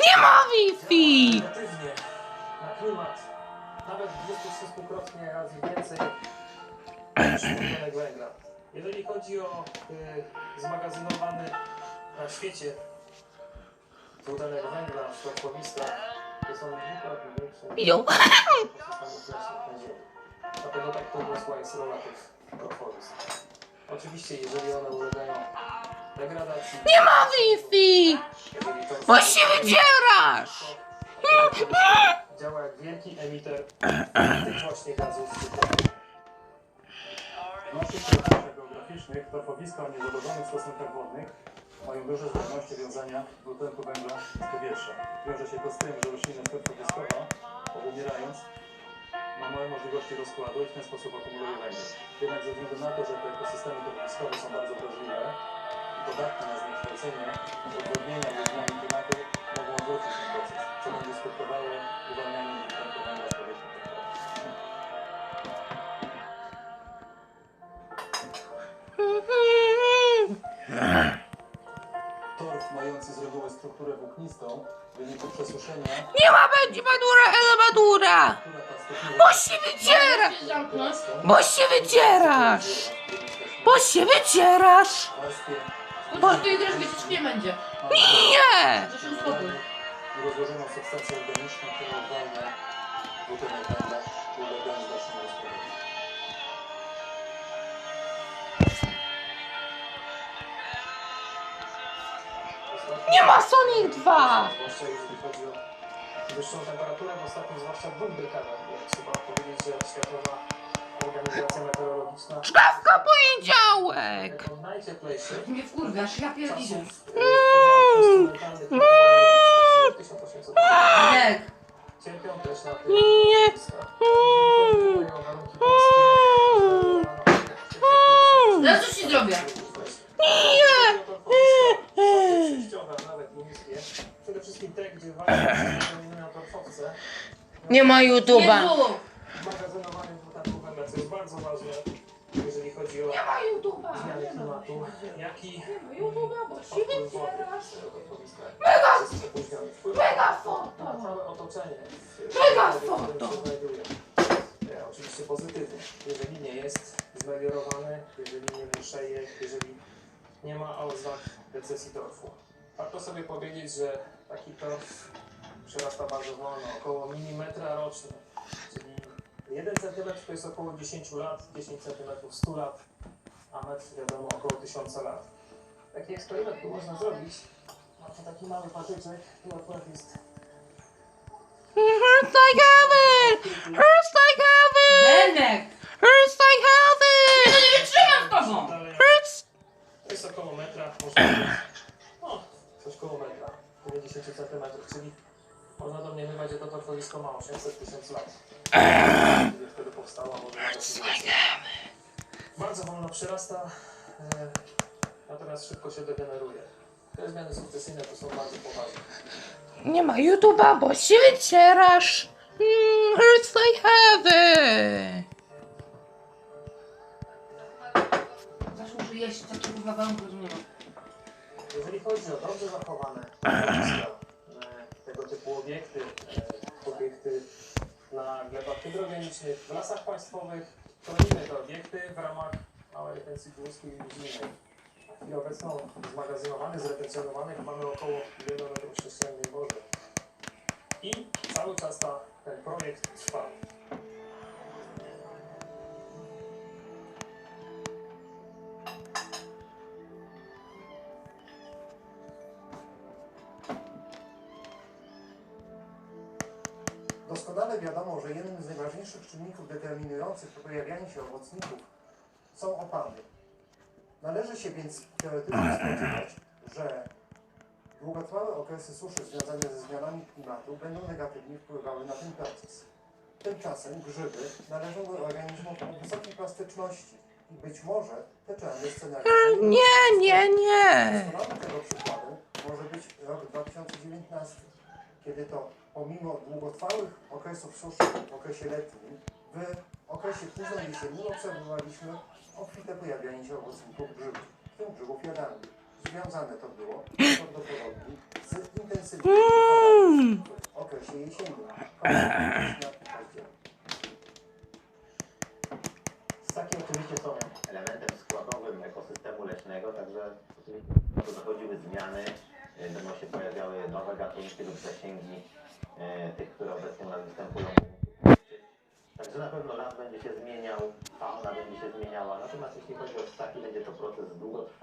Nie ma Wi-Fi! na klimat. Nawet 23-krotnie razy więcej niż węgla. Jeżeli chodzi o y, zmagazynowany na świecie dwutlenek węgla w środkowiskach, to są dwukrotnie większe Jo. niż ekosystemów leśnych na Ziemi. Dlatego tak jest rola tych torfowisk. Oczywiście, jeżeli one ulegają. Nie ma Wi-Fi! Bo się! Działa jak wielki emiter tych właśnie gazów terytoriach geograficznych torfowiska o niezadążonych stosunkach wodnych mają duże zdolności wiązania dwutlenku węgla z powietrza. Wiąże się to z tym, że roślina torfowiskowa, obumierając, ma małe możliwości rozkładu i w ten sposób akumuluje węgiel. Jednak ze względu na to, że te ekosystemy torfowiskowe są bardzo wrażliwe i podatne na zniekształcenie, odwodnienia lub zmiany klimatu mogą odwrócić ten proces, co będzie skutkowało uwalnianiem węgla z powietrza. Torf mający z reguły strukturę włóknistą w wyniku przesuszenia, Nie ma będzie madura elemadura! która ta stopniowo Bo się wydziera! Zamknąć. Bo się wydzierasz! Bo się! Warstwie Bo tutaj też wycisk nie będzie. Nie! To się uspokój. która uwalnia dwutlenek węgla ulegając dalszemu rozkładowi. Nie ma Sonic 2! Zwłaszcza jeżeli chodzi o wyższą temperaturę w ostatnich, zwłaszcza dwóch dekadach, bo trzeba powiedzieć, że Światowa Organizacja Meteorologiczna Szkawka poniedziałek! Mnie wkurwiasz, ja 1800 Lek. cierpią też na tych Nie. zjawiskach. Jeżeli chodzi o warunki polskie, Zaraz coś ci zrobię. Nie! Przede wszystkim te, gdzie właśnie dominują torfowce. Nie ma YouTube'a! Jest bardzo ważne, jeżeli chodzi o Nie ma YouTube'a. zmiany Nie ma. klimatu, jak i Nie ma YouTube'a, bo się odpływ wody wydzierasz. z tego torfowiska. Mega! Wpływ Mega na foto. całe otoczenie. Mega w którym foto. się znajduje. E, Oczywiście pozytywnie. Jeżeli nie jest zmeliorowany, jeżeli nie mszeje, jeżeli nie ma oznak recesji torfu. Warto sobie powiedzieć, że taki torf przyrasta bardzo wolno, około milimetra rocznie. Czyli 1 cm to jest około 10 lat, 10 cm 100 lat, a metr wiadomo około 1000 lat. Taki eksperyment tu można zrobić. Macie taki mały patyczek, tu akurat jest heaven! Hurts like heaven! Benek. Hurts like heaven! Nie wytrzymam z tobą. To jest około metra, może no, coś koło metra, 90 cm, czyli można domniemywać, że to torfowisko ma 800 tysięcy lat. Kiedy wtedy powstało, może nawet i więcej. Bardzo wolno przyrasta, e, natomiast szybko się degeneruje. Te zmiany sukcesyjne to są bardzo poważne. Nie ma YouTube'a, bo się wycierasz! Mm, hurts like heaven! Zaś muszę jeść takiego że nie ma. Jeżeli chodzi o dobrze zachowane tego typu obiekty, e, obiekty na glebach hydrogenicznych, w lasach państwowych, chronimy te obiekty w ramach małej retencji górskiej i luźnej. Na chwilę zmagazynowanych, zretencjonowanych mamy około miliona metrów sześciennych wody. I cały czas ta, ten projekt trwa. Doskonale wiadomo, że jednym z najważniejszych czynników determinujących pojawianie się owocników są opady. Należy się więc teoretycznie spodziewać, że długotrwałe okresy suszy związane ze zmianami klimatu będą negatywnie wpływały na ten proces. Tymczasem grzyby należą do organizmów o wysokiej plastyczności i być może te czarne scenariusze Nie, nie, nie! Doskonałym tego przykładem może być rok 2019, kiedy to pomimo długotrwałych okresów suszy w okresie letnim, w okresie późno jesiennym obserwowaliśmy obfite pojawianie się owocników grzybów, w tym grzybów jadalnych. związane to było prawdopodobnie z intensywnością w okresie jesiennym. Ssaki oczywiście są elementem składowym ekosystemu leśnego, także oczywiście tu dochodziły zmiany, będą się pojawiały nowe gatunki lub zasięgi y, tych, które obecnie u nas występują. Także na pewno las będzie się zmieniał, fauna będzie się zmieniała, natomiast jeśli chodzi o ssaki, będzie to proces długotrwały.